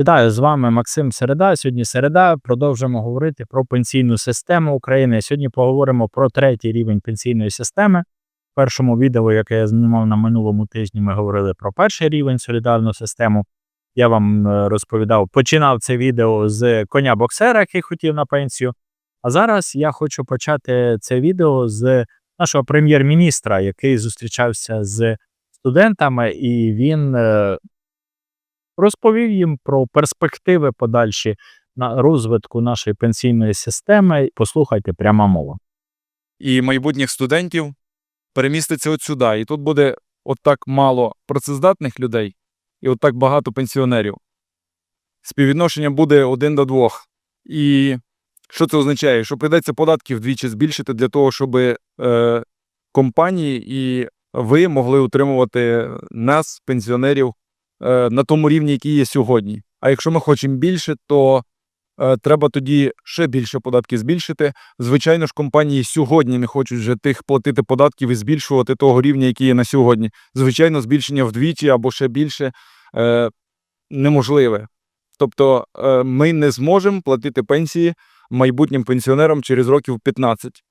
Вітаю з вами Максим Середа. Сьогодні середа. Продовжимо говорити про пенсійну систему України. Сьогодні поговоримо про третій рівень пенсійної системи. В першому відео, яке я знімав на минулому тижні, ми говорили про перший рівень солідарну систему. Я вам е, розповідав, починав це відео з коня боксера, який хотів на пенсію. А зараз я хочу почати це відео з нашого прем'єр-міністра, який зустрічався з студентами, і він е, розповів їм про перспективи подальші на розвитку нашої пенсійної системи. Послухайте пряма мова. і майбутніх студентів переміститься от сюди. І тут буде от так мало працездатних людей і от так багато пенсіонерів. Співвідношення буде один до двох. І що це означає? Що прийдеться податки вдвічі збільшити для того, щоб е, компанії і ви могли утримувати нас, пенсіонерів, на тому рівні, який є сьогодні. А якщо ми хочемо більше, то е, треба тоді ще більше податків збільшити. Звичайно ж, компанії сьогодні не хочуть вже тих платити податків і збільшувати того рівня, який є на сьогодні. Звичайно, збільшення вдвічі або ще більше е, неможливе. Тобто е, ми не зможемо платити пенсії майбутнім пенсіонерам через років 15.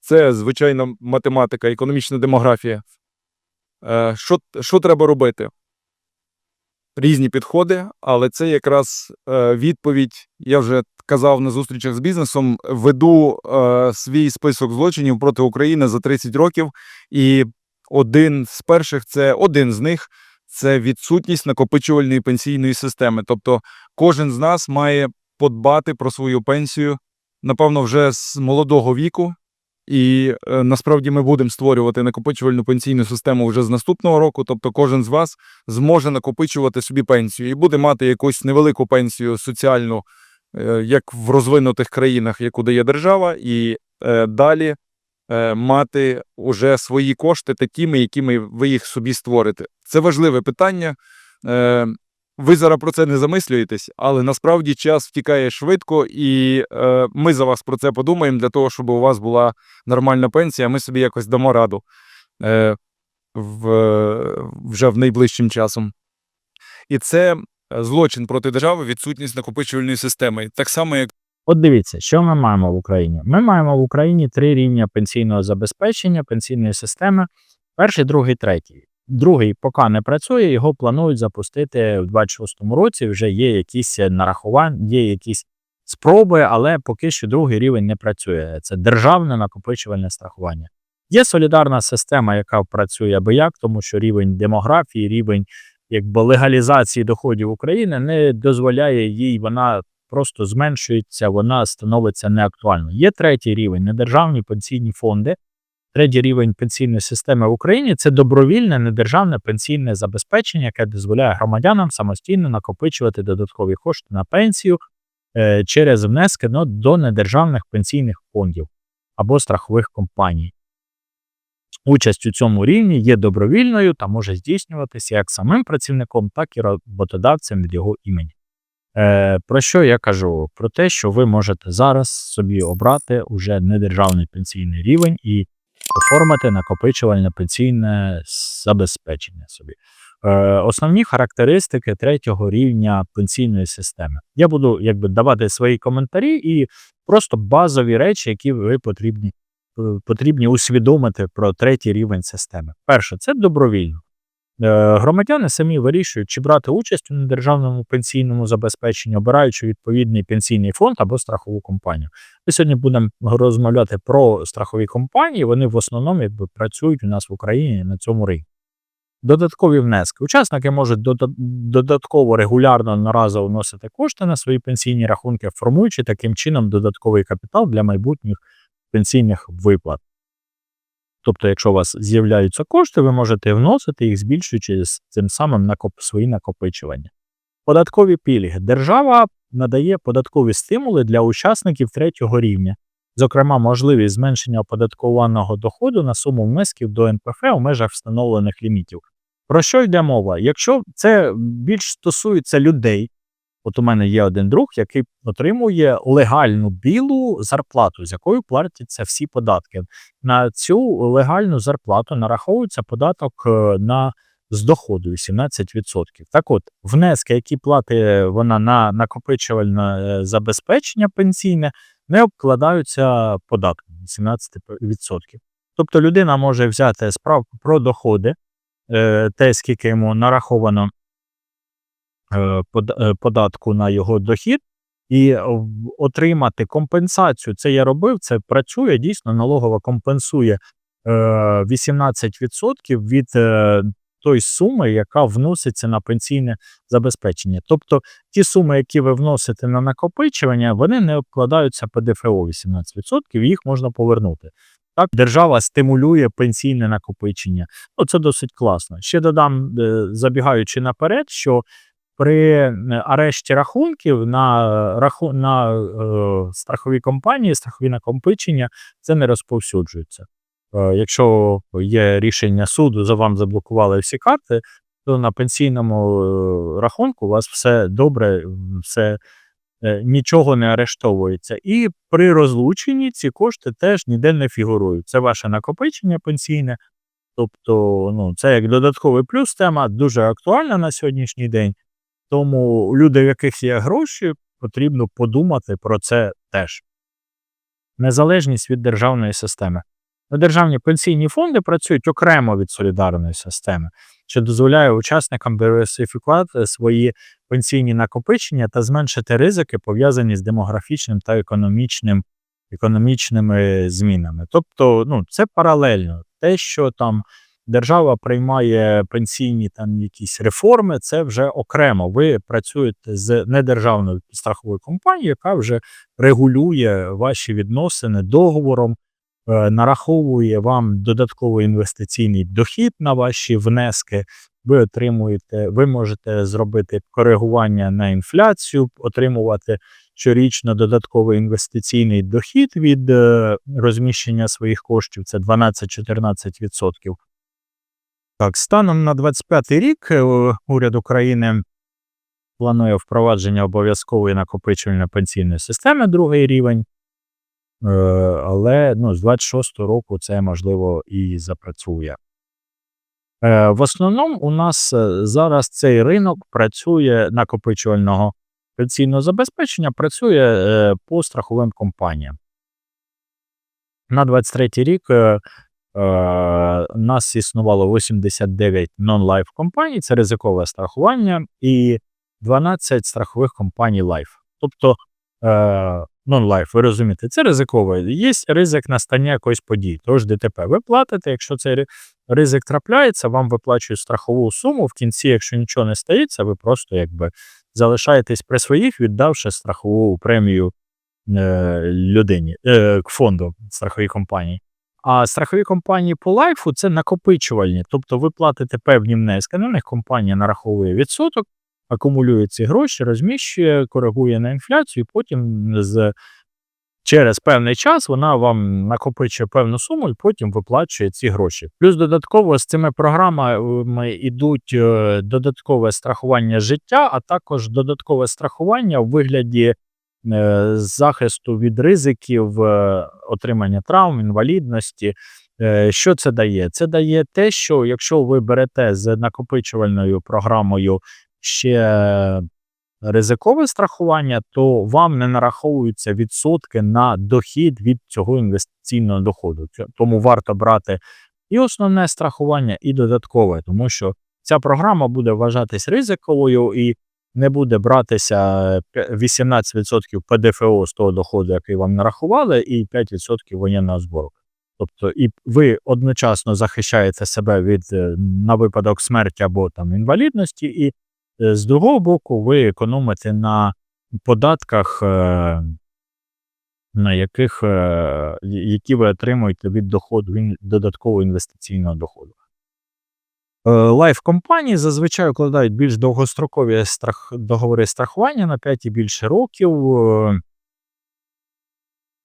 Це звичайна математика, економічна демографія. Е, що, що треба робити? Різні підходи, але це якраз е, відповідь. Я вже казав на зустрічах з бізнесом. Веду е, свій список злочинів проти України за 30 років, і один з перших це один з них це відсутність накопичувальної пенсійної системи. Тобто, кожен з нас має подбати про свою пенсію, напевно, вже з молодого віку. І е, насправді ми будемо створювати накопичувальну пенсійну систему вже з наступного року. Тобто, кожен з вас зможе накопичувати собі пенсію і буде мати якусь невелику пенсію соціальну, е, як в розвинутих країнах, яку дає держава, і е, далі мати уже свої кошти такими, якими ви їх собі створите. Це важливе питання. Ви зараз про це не замислюєтесь, але насправді час втікає швидко, і е, ми за вас про це подумаємо для того, щоб у вас була нормальна пенсія. Ми собі якось дамо раду е, в, вже в найближчим часом. І це е, злочин проти держави, відсутність накопичувальної системи. Так само, як От дивіться, що ми маємо в Україні. Ми маємо в Україні три рівня пенсійного забезпечення, пенсійної системи: перший, другий, третій. Другий поки не працює, його планують запустити в 26-му році. Вже є якісь нарахування, є якісь спроби, але поки що другий рівень не працює. Це державне накопичувальне страхування. Є солідарна система, яка працює аби як, тому що рівень демографії, рівень якби легалізації доходів України не дозволяє їй, вона просто зменшується, вона становиться неактуальною. Є третій рівень недержавні пенсійні фонди. Третій рівень пенсійної системи в Україні це добровільне недержавне пенсійне забезпечення, яке дозволяє громадянам самостійно накопичувати додаткові кошти на пенсію е, через внески ну, до недержавних пенсійних фондів або страхових компаній. Участь у цьому рівні є добровільною та може здійснюватися як самим працівником, так і роботодавцем від його імені. Е, про що я кажу? Про те, що ви можете зараз собі обрати уже недержавний пенсійний рівень і оформити накопичувальне пенсійне забезпечення собі. Е, основні характеристики третього рівня пенсійної системи. Я буду якби давати свої коментарі і просто базові речі, які ви потрібні, е, потрібні усвідомити про третій рівень системи. Перше, це добровільно. Е, Громадяни самі вирішують, чи брати участь у недержавному пенсійному забезпеченні, обираючи відповідний пенсійний фонд або страхову компанію. Ми сьогодні будемо розмовляти про страхові компанії. Вони в основному якби, працюють у нас в Україні на цьому ринку. Додаткові внески. Учасники можуть додатково регулярно наразово вносити кошти на свої пенсійні рахунки, формуючи таким чином додатковий капітал для майбутніх пенсійних виплат. Тобто, якщо у вас з'являються кошти, ви можете вносити їх, збільшуючи цим самим накоп... свої накопичування. Податкові пільги. Держава надає податкові стимули для учасників третього рівня, зокрема, можливість зменшення оподаткованого доходу на суму внесків до НПФ у межах встановлених лімітів. Про що йде мова? Якщо це більш стосується людей, от у мене є один друг, який отримує легальну білу зарплату, з якою платяться всі податки. На цю легальну зарплату нараховується податок е, на з доходу 18%. Так от, внески, які платить вона на накопичувальне е, забезпечення пенсійне, не обкладаються податком 18%. Тобто людина може взяти справку про доходи, е, те, скільки йому нараховано е, е, податку на його дохід, і е, отримати компенсацію. Це я робив, це працює. Дійсно, налогова компенсує е, 18% від е, тої суми, яка вноситься на пенсійне забезпечення. Тобто ті суми, які ви вносите на накопичування, вони не обкладаються ПДФО 18%, їх можна повернути. Так, держава стимулює пенсійне накопичення. Ну, це досить класно. Ще додам, е, забігаючи наперед, що при арешті рахунків на, е, раху, на е, страхові компанії, страхові накопичення, це не розповсюджується. Е, якщо є рішення суду, за вам заблокували всі карти, то на пенсійному е, рахунку у вас все добре, все е, нічого не арештовується. І при розлученні ці кошти теж ніде не фігурують. Це ваше накопичення пенсійне. Тобто, ну, це як додатковий плюс тема, дуже актуальна на сьогоднішній день. Тому люди, в яких є гроші, потрібно подумати про це теж. Незалежність від державної системи. Ну, Державні пенсійні фонди працюють окремо від солідарної системи, що дозволяє учасникам диверсифікувати свої пенсійні накопичення та зменшити ризики, пов'язані з демографічним та економічним, економічними змінами. Тобто, ну, це паралельно. Те, що там держава приймає пенсійні там якісь реформи, це вже окремо. Ви працюєте з недержавною страховою компанією, яка вже регулює ваші відносини договором, е, нараховує вам додатковий інвестиційний дохід на ваші внески. Ви отримуєте, ви можете зробити коригування на інфляцію, отримувати щорічно додатковий інвестиційний дохід від е, розміщення своїх коштів. Це 12-14%. Так, станом на 25 рік е, уряд України планує впровадження обов'язкової накопичувальної пенсійної системи другий рівень. Е, але ну, з 26 року це можливо і запрацює. Е, В основному у нас зараз цей ринок працює накопичувального пенсійного забезпечення, працює по страховим компаніям. На 23 рік у нас існувало 89 non-life компаній, це ризикове страхування, і 12 страхових компаній Life. Тобто е, non-life, ви розумієте, це ризикове. Є ризик настання якоїсь події, тож ДТП. Ви платите, якщо цей ризик трапляється, вам виплачують страхову суму. В кінці, якщо нічого не стається, ви просто якби залишаєтесь при своїх, віддавши страхову премію е, людині, е, фонду страховій компанії. А страхові компанії по лайфу це накопичувальні, тобто ви платите певні внески, на них компанія нараховує відсоток, акумулює ці гроші, розміщує, коригує на інфляцію, і потім з, через певний час вона вам накопичує певну суму і потім виплачує ці гроші. Плюс додатково з цими програмами йдуть е, додаткове страхування життя, а також додаткове страхування у вигляді захисту від ризиків е, отримання травм, інвалідності. Е, Що це дає? Це дає те, що якщо ви берете з накопичувальною програмою ще ризикове страхування, то вам не нараховуються відсотки на дохід від цього інвестиційного доходу. Тому варто брати і основне страхування, і додаткове, тому що ця програма буде вважатись ризиковою і не буде братися п'я- 18% ПДФО з того доходу, який вам нарахували, і 5% воєнного збору. Тобто, і ви одночасно захищаєте себе від е, на випадок смерті або там інвалідності, і е, з другого боку, ви економите на податках, е, на яких, е, які ви отримуєте від доходу додаткового інвестиційного доходу. Лайф компанії зазвичай укладають більш довгострокові страх, договори страхування на 5 і більше років е,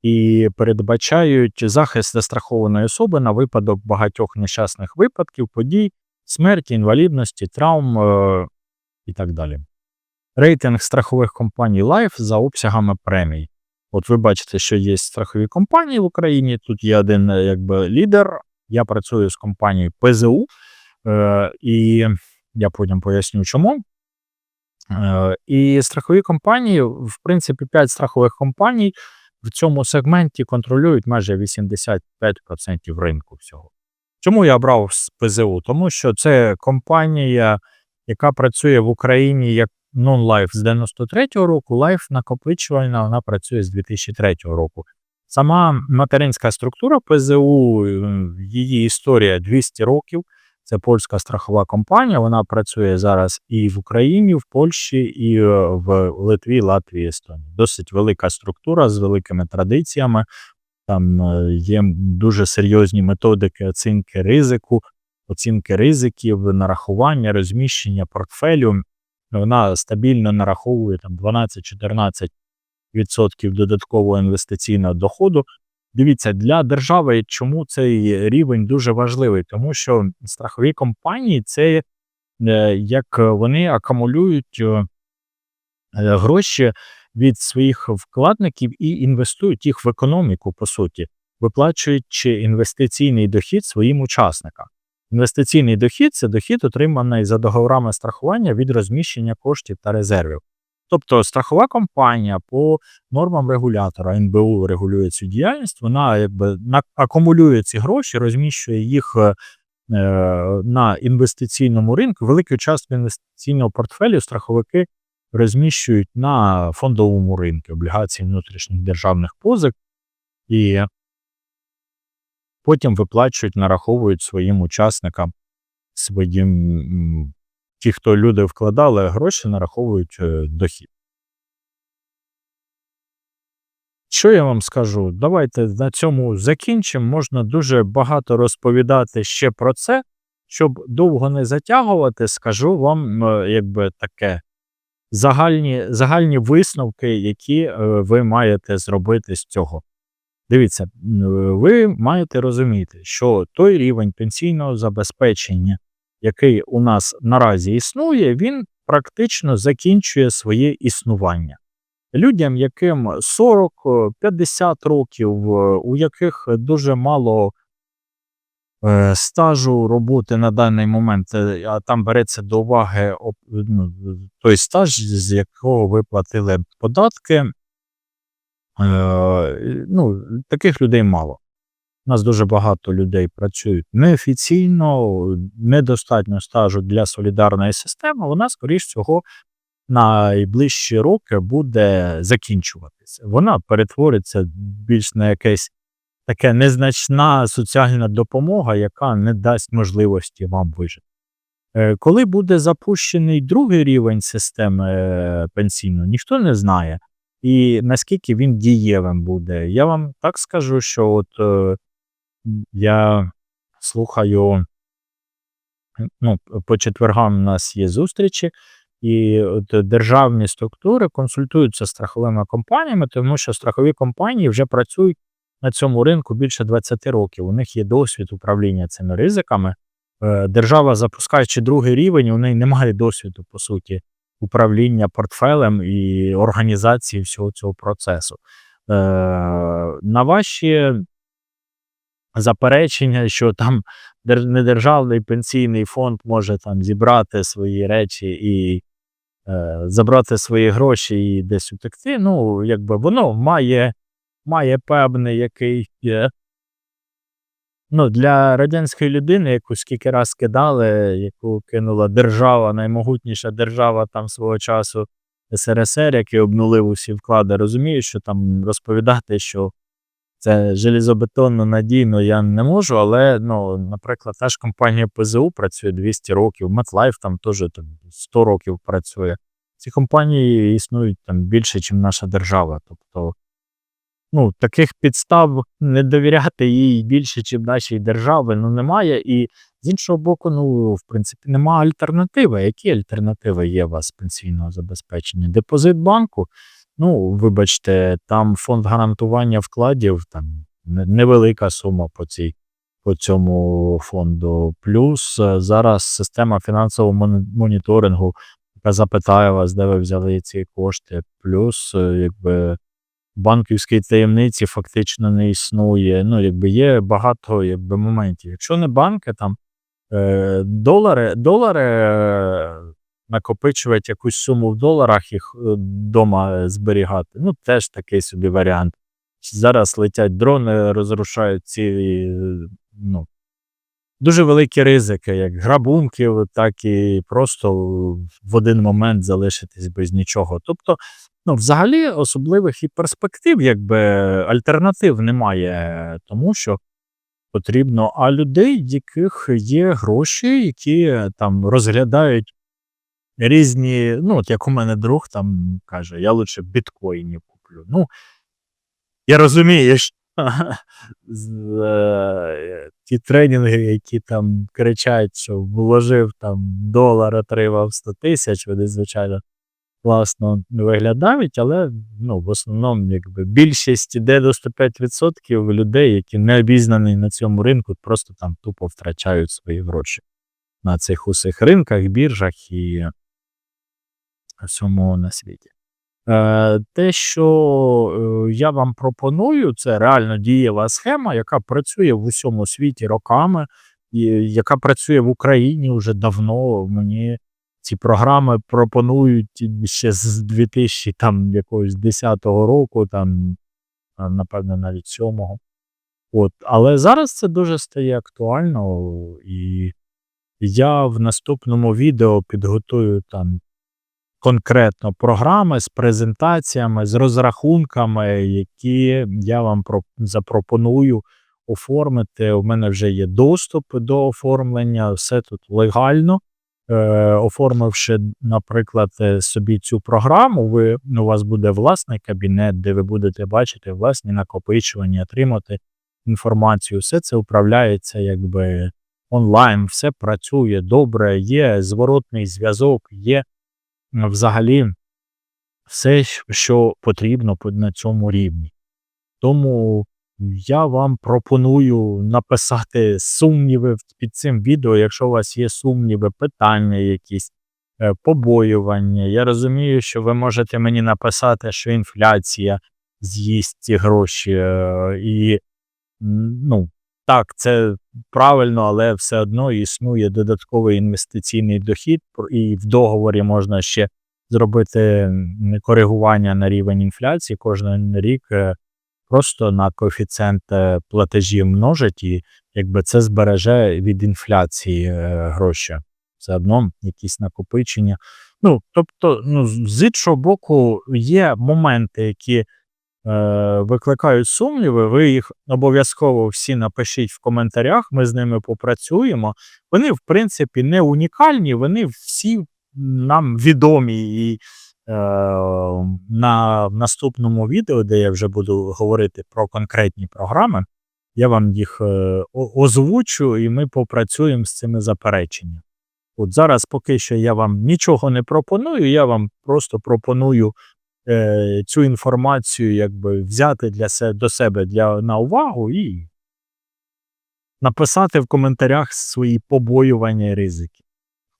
і передбачають захист застрахованої особи на випадок багатьох нещасних випадків, подій, смерті, інвалідності, травм е, і так далі. Рейтинг страхових компаній Life за обсягами премій. От ви бачите, що є страхові компанії в Україні. Тут є один е, якби лідер. Я працюю з компанією ПЗУ. Е, і я потім поясню, чому. Е, і страхові компанії, в принципі, 5 страхових компаній в цьому сегменті контролюють майже 85% ринку всього. Чому я брав з ПЗУ? Тому що це компанія, яка працює в Україні як non-life з 93-го року, лайф накопичувальна, вона працює з 2003 року. Сама материнська структура ПЗУ, е, її історія 200 років. Це польська страхова компанія. Вона працює зараз і в Україні, в Польщі, і е, в Литві, Латвії, Естонії. Досить велика структура з великими традиціями. Там е, є дуже серйозні методики оцінки ризику, оцінки ризиків, нарахування, розміщення портфелю. Вона стабільно нараховує там 12-14% додаткового інвестиційного доходу. Дивіться, для держави чому цей рівень дуже важливий, тому що страхові компанії це е, як вони акумулюють е, гроші від своїх вкладників і інвестують їх в економіку, по суті, виплачуючи інвестиційний дохід своїм учасникам. Інвестиційний дохід це дохід, отриманий за договорами страхування від розміщення коштів та резервів. Тобто страхова компанія по нормам регулятора НБУ регулює цю діяльність, вона якби акумулює ці гроші, розміщує їх е, на інвестиційному ринку. Велику частину інвестиційного портфелю страховики розміщують на фондовому ринку облігацій внутрішніх державних позик і потім виплачують, нараховують своїм учасникам, своїм ті, хто люди вкладали гроші, нараховують е, дохід. Що я вам скажу? Давайте на цьому закінчимо. Можна дуже багато розповідати ще про це. Щоб довго не затягувати, скажу вам е, якби таке загальні, загальні висновки, які е, ви маєте зробити з цього. Дивіться, ви маєте розуміти, що той рівень пенсійного забезпечення, який у нас наразі існує, він практично закінчує своє існування. Людям, яким 40-50 років, е, у яких дуже мало е, стажу роботи на даний момент, е, а там береться до уваги ну, той стаж, з якого ви платили податки. Е, ну, таких людей мало. У нас дуже багато людей працюють неофіційно, недостатньо стажу для солідарної системи. Вона, скоріш всього, найближчі роки буде закінчуватися. Вона перетвориться більш на якесь таке незначна соціальна допомога, яка не дасть можливості вам вижити. Е, Коли буде запущений другий рівень системи е, пенсійної, ніхто не знає. І наскільки він дієвим буде. Я вам так скажу, що от е, я слухаю, ну, по четвергам у нас є зустрічі, і от державні структури консультуються з страховими компаніями, тому що страхові компанії вже працюють на цьому ринку більше 20 років. У них є досвід управління цими ризиками. Е, Держава, запускаючи другий рівень, у неї немає досвіду, по суті, управління портфелем і організації всього цього процесу. Е, На ваші заперечення, що там недержавний пенсійний фонд може там зібрати свої речі і е, забрати свої гроші і десь утекти. Ну, якби воно має, має певний який. Е, ну, для радянської людини, яку скільки раз кидали, яку кинула держава, наймогутніша держава там свого часу СРСР, який обнулив усі вклади, розумію, що там розповідати, що це железобетонно надійно я не можу, але, ну, наприклад, та ж компанія ПЗУ працює 200 років, MetLife там теж там, 100 років працює. Ці компанії існують там більше, ніж наша держава. Тобто, ну, таких підстав не довіряти їй більше, ніж нашій державі, ну, немає. І з іншого боку, ну, в принципі, немає альтернативи. Які альтернативи є у вас пенсійного забезпечення? Депозит банку? Ну, вибачте, там фонд гарантування вкладів, там невелика сума по цій по цьому фонду. Плюс е, зараз система фінансового моніторингу, яка запитає вас, де ви взяли ці кошти. Плюс, е, якби банківської таємниці фактично не існує. Ну, якби є багато якби, моментів. Якщо не банки, там Е, долари, долари накопичувати якусь суму в доларах, їх вдома зберігати. Ну, теж такий собі варіант. Зараз летять дрони, розрушають ці е, ну, дуже великі ризики, як грабунків, так і просто в один момент залишитись без нічого. Тобто, ну, взагалі, особливих і перспектив, якби альтернатив немає, тому що потрібно. А людей, в яких є гроші, які е, там розглядають різні, ну, от як у мене друг там каже, я лучше біткоїнів куплю. Ну, я розумію, що е, ті тренінги, які там кричать, що вложив там долар, отримав 100 тисяч, вони, звичайно, класно виглядають, але ну, в основному якби, більшість 95% людей, які не обізнані на цьому ринку, просто там тупо втрачають свої гроші на цих усіх ринках, біржах і всьому на світі. Е, те, що е, я вам пропоную, це реально дієва схема, яка працює в усьому світі роками, яка працює в Україні вже давно. Мені ці програми пропонують ще з 2000 там якогось 10-го року, там, напевно, навіть 7-го. От. Але зараз це дуже стає актуально, і я в наступному відео підготую там конкретно програми з презентаціями, з розрахунками, які я вам запропоную оформити. У мене вже є доступ до оформлення, все тут легально. Е, оформивши, наприклад, е, собі цю програму, ви, у вас буде власний кабінет, де ви будете бачити власні накопичування, отримати інформацію. Все це управляється якби онлайн, все працює добре, є зворотний зв'язок, є взагалі все, що потрібно на цьому рівні. Тому я вам пропоную написати сумніви під цим відео, якщо у вас є сумніви, питання якісь, е, побоювання. Я розумію, що ви можете мені написати, що інфляція з'їсть ці гроші. е, І ну, так, це правильно, але все одно існує додатковий інвестиційний дохід, і в договорі можна ще зробити коригування на рівень інфляції кожен рік. е, Просто на коефіцієнт е, платежів множить, і якби це збереже від інфляції е, гроші. Все одно якісь накопичення. Ну, тобто, ну, з іншого боку, є моменти, які викликають сумніви. Ви їх обов'язково всі напишіть в коментарях, ми з ними попрацюємо. Вони, в принципі, не унікальні, вони всі нам відомі. І е, на наступному відео, де я вже буду говорити про конкретні програми, я вам їх е, озвучу, і ми попрацюємо з цими запереченнями. От зараз поки що я вам нічого не пропоную, я вам просто пропоную е, цю інформацію якби взяти для се, до себе для, на увагу і написати в коментарях свої побоювання і ризики.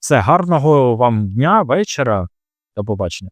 Все, гарного вам дня, вечора. До побачення.